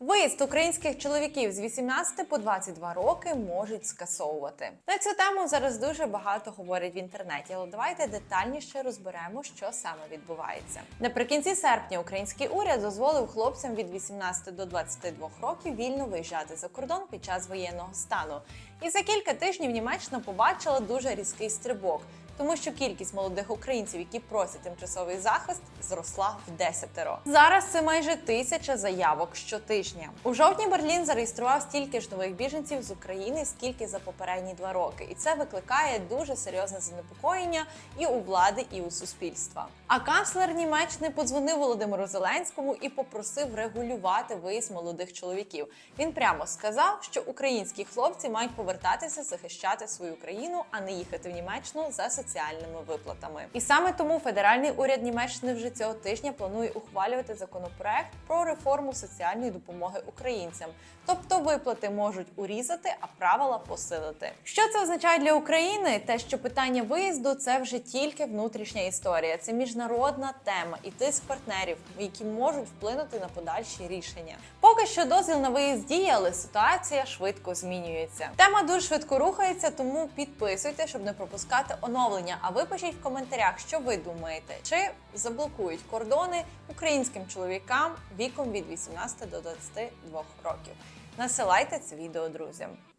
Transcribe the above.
Виїзд українських чоловіків з 18 по 22 роки можуть скасовувати. На цю тему зараз дуже багато говорять в інтернеті, але давайте детальніше розберемо, що саме відбувається. Наприкінці серпня український уряд дозволив хлопцям від 18 до 22 років вільно виїжджати за кордон під час воєнного стану. І за кілька тижнів Німеччина побачила дуже різкий стрибок. Тому що кількість молодих українців, які просять тимчасовий захист, зросла в десятеро. Зараз це майже тисяча заявок щотижня. У жовтні Берлін зареєстрував стільки ж нових біженців з України, скільки за попередні два роки, і це викликає дуже серйозне занепокоєння і у влади, і у суспільства. А канцлер Німеччини подзвонив Володимиру Зеленському і попросив регулювати виїзд молодих чоловіків. Він прямо сказав, що українські хлопці мають повертатися захищати свою країну, а не їхати в Німеччину за соціальними виплатами. І саме тому федеральний уряд Німеччини вже цього тижня планує ухвалювати законопроект про реформу соціальної допомоги українцям. Тобто виплати можуть урізати, а правила посилити. Що це означає для України? Те, що питання виїзду це вже тільки внутрішня історія, це міжнародна тема і тиск партнерів, які можуть вплинути на подальші рішення. Поки що дозвіл на виїзд діє, але ситуація швидко змінюється. Тема дуже швидко рухається, тому підписуйте, щоб не пропускати оновлення. А ви пишіть в коментарях, що ви думаєте, чи заблокують кордони українським чоловікам віком від 18 до 22 років. Насилайте це відео друзям.